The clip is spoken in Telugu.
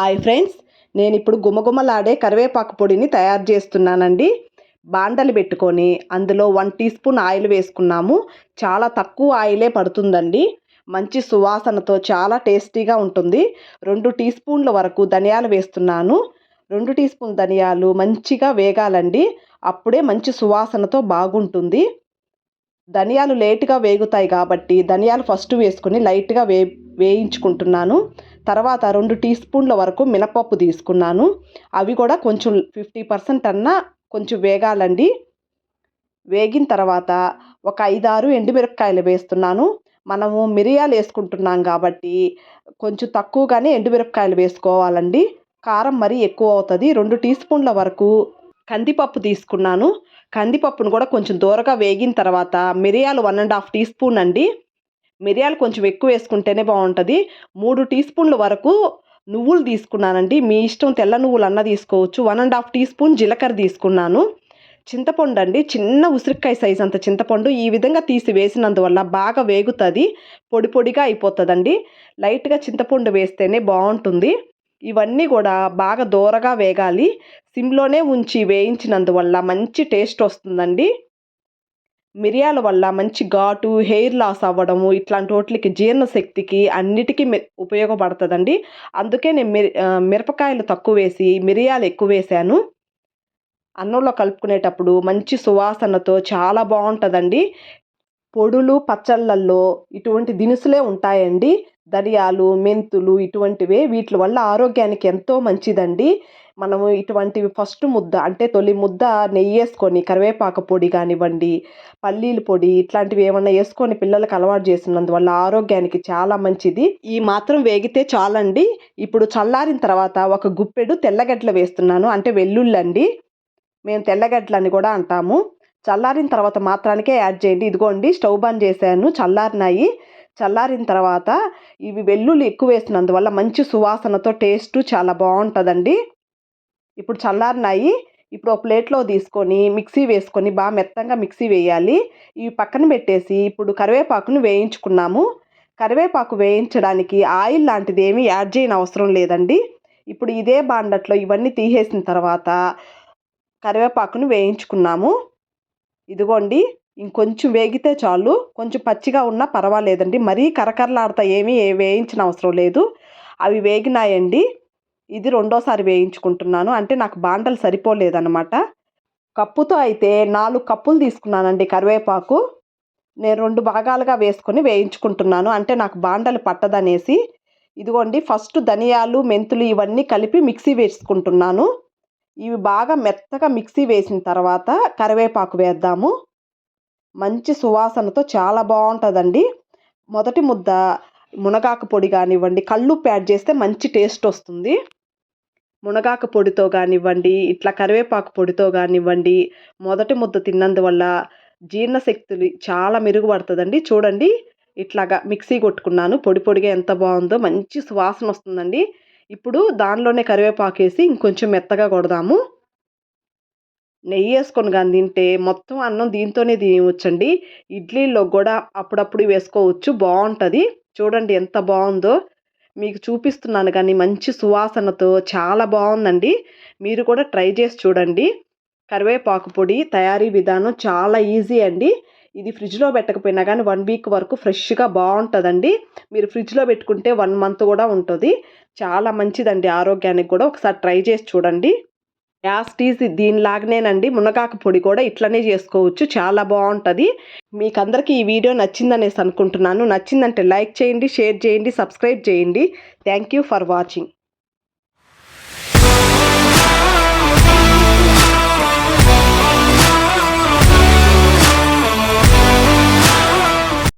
హాయ్ ఫ్రెండ్స్ నేను ఇప్పుడు గుమగుమలాడే కరివేపాకు పొడిని తయారు చేస్తున్నానండి. బాండలు పెట్టుకొని అందులో వన్ టీ స్పూన్ ఆయిల్ వేసుకున్నాము. చాలా తక్కువ ఆయిలే పడుతుందండి. మంచి సువాసనతో చాలా టేస్టీగా ఉంటుంది. రెండు టీ స్పూన్ల వరకు ధనియాలు వేస్తున్నాను. రెండు టీ స్పూన్ ధనియాలు మంచిగా వేగాలండి. అప్పుడే మంచి సువాసనతో బాగుంటుంది. ధనియాలు లేటుగా వేగుతాయి కాబట్టి ధనియాలు ఫస్ట్ వేసుకొని లైట్గా వే వేయించుకుంటున్నాను. తర్వాత రెండు టీ స్పూన్ల వరకు మినపప్పు తీసుకున్నాను. అవి కూడా కొంచెం ఫిఫ్టీ పర్సెంట్ అన్నా కొంచెం వేగాలండి. వేగిన తర్వాత ఒక ఐదారు ఎండుమిరపకాయలు వేస్తున్నాను. మనము మిరియాలు వేసుకుంటున్నాం కాబట్టి కొంచెం తక్కువగానే ఎండుమిరపకాయలు వేసుకోవాలండి. కారం మరీ ఎక్కువ అవుతుంది. రెండు టీ స్పూన్ల వరకు కందిపప్పు తీసుకున్నాను. కందిపప్పును కూడా కొంచెం దూరగా వేగిన తర్వాత మిరియాలు one and half teaspoon అండి. మిరియాలు కొంచెం ఎక్కువ వేసుకుంటేనే బాగుంటుంది. మూడు టీ స్పూన్ల వరకు నువ్వులు తీసుకున్నానండి. మీ ఇష్టం తెల్ల నువ్వులు అన్న తీసుకోవచ్చు. One and half teaspoon జీలకర్ర తీసుకున్నాను. చింతపండు అండి. చిన్న ఉసిరికాయ సైజ్ అంత చింతపండు ఈ విధంగా తీసి వేసినందువల్ల బాగా వేగుతుంది. పొడి పొడిగా అయిపోతుందండి. లైట్గా చింతపండు వేస్తేనే బాగుంటుంది. ఇవన్నీ కూడా బాగా దూరగా వేగాలి. సిమ్లోనే ఉంచి వేయించినందువల్ల మంచి టేస్ట్ వస్తుందండి. మిరియాల వల్ల మంచి ఘాటు హెయిర్ లాస్ అవ్వడము ఇట్లాంటి వాటికి జీర్ణశక్తికి అన్నిటికీ ఉపయోగపడుతుందండి. అందుకే నేను మిర మిరపకాయలు తక్కువ వేసి మిరియాలు ఎక్కువ వేసాను. అన్నంలో కలుపుకునేటప్పుడు మంచి సువాసనతో చాలా బాగుంటుందండి. పొడులు పచ్చళ్ళల్లో ఇటువంటి దినుసులే ఉంటాయండి. ధనియాలు మెంతులు ఇటువంటివే వీటి వల్ల ఆరోగ్యానికి ఎంతో మంచిదండి. మనము ఇటువంటివి ఫస్ట్ ముద్ద అంటే తొలి ముద్ద నెయ్యి వేసుకొని కరివేపాకు పొడి కానివ్వండి పల్లీల పొడి ఇట్లాంటివి ఏమన్నా వేసుకొని పిల్లలకు అలవాటు చేసినందువల్ల ఆరోగ్యానికి చాలా మంచిది. ఈ మాత్రం వేగితే చాలండి. ఇప్పుడు చల్లారిన తర్వాత ఒక గుప్పెడు తెల్లగడ్డలు వేస్తున్నాను అంటే వెల్లుల్లి మేము తెల్లగడ్డలని కూడా అంటాము. చల్లారిన తర్వాత మాత్రానికే యాడ్ చేయండి. ఇదిగోండి స్టవ్ బంద్ చేశాను చల్లారినాయి. చల్లారిన తర్వాత ఇవి వెల్లుల్లి ఎక్కువ వేసినందువల్ల మంచి సువాసనతో టేస్ట్ చాలా బాగుంటుందండి. ఇప్పుడు చల్లారినాయి. ఇప్పుడు ఒక ప్లేట్లో తీసుకొని మిక్సీ వేసుకొని బాగా మెత్తంగా మిక్సీ వేయాలి. ఇవి పక్కన పెట్టేసి ఇప్పుడు కరివేపాకును వేయించుకున్నాము. కరివేపాకు వేయించడానికి ఆయిల్ లాంటిది ఏమీ యాడ్ చేయని అవసరం లేదండి. ఇప్పుడు ఇదే బాండట్లో ఇవన్నీ తీసేసిన తర్వాత కరివేపాకును వేయించుకున్నాము. ఇదిగోండి. ఇంకొంచెం వేగితే చాలు. కొంచెం పచ్చిగా ఉన్నా పర్వాలేదండి. మరీ కరకరలాడతా ఏమీ వేయించిన అవసరం లేదు. అవి వేగినాయండి. ఇది రెండోసారి వేయించుకుంటున్నాను. అంటే నాకు బాండలు సరిపోలేదన్నమాట. కప్పుతో అయితే నాలుగు కప్పులు తీసుకున్నానండి కరివేపాకు. నేను రెండు భాగాలుగా వేసుకొని వేయించుకుంటున్నాను. అంటే నాకు బాండలు పట్టదనేసి. ఇదిగోండి ఫస్ట్ ధనియాలు మెంతులు ఇవన్నీ కలిపి మిక్సీ వేసుకుంటున్నాను. ఇవి బాగా మెత్తగా మిక్సీ వేసిన తర్వాత కరివేపాకు వేద్దాము. మంచి సువాసనతో చాలా బాగుంటుందండి. మొదటి ముద్ద మునగాకు పొడి కానివ్వండి కళ్ళు యాడ్ చేస్తే మంచి టేస్ట్ వస్తుంది. మునగాకు పొడితో కానివ్వండి ఇట్లా కరివేపాకు పొడితో కానివ్వండి మొదటి ముద్ద తిన్నందువల్ల జీర్ణశక్తులు చాలా మెరుగుపడుతుందండి. చూడండి ఇట్లాగా మిక్సీ కొట్టుకున్నాను పొడి పొడిగా ఎంత బాగుందో మంచి సువాసన వస్తుందండి. ఇప్పుడు దానిలోనే కరివేపాకు వేసి ఇంకొంచెం మెత్తగా కొడదాము. నెయ్యి వేసుకొని కానీ తింటే మొత్తం అన్నం దీంతోనే తినవచ్చండి ఇడ్లీలో కూడా అప్పుడప్పుడు వేసుకోవచ్చు బాగుంటుంది చూడండి ఎంత బాగుందో మీకు చూపిస్తున్నాను కానీ మంచి సువాసనతో చాలా బాగుందండి మీరు కూడా ట్రై చేసి చూడండి. కరివేపాకు పొడి తయారీ విధానం చాలా ఈజీ అండి. ఇది ఫ్రిడ్జ్లో పెట్టకపోయినా కానీ వన్ వీక్ వరకు ఫ్రెష్గా బాగుంటుందండి మీరు ఫ్రిడ్జ్లో పెట్టుకుంటే వన్ మంత్ కూడా ఉంటుంది. చాలా మంచిదండి ఆరోగ్యానికి కూడా ఒకసారి ట్రై చేసి చూడండి. యాస్టీస్ దీనిలాగనేనండి. మునగాకు పొడి కూడా ఇట్లనే చేసుకోవచ్చు. చాలా బాగుంటుంది మీకు అందరికీ ఈ వీడియో నచ్చిందనేసి అనుకుంటున్నాను. నచ్చిందంటే లైక్ చేయండి షేర్ చేయండి సబ్స్క్రైబ్ చేయండి. Thank you for watching.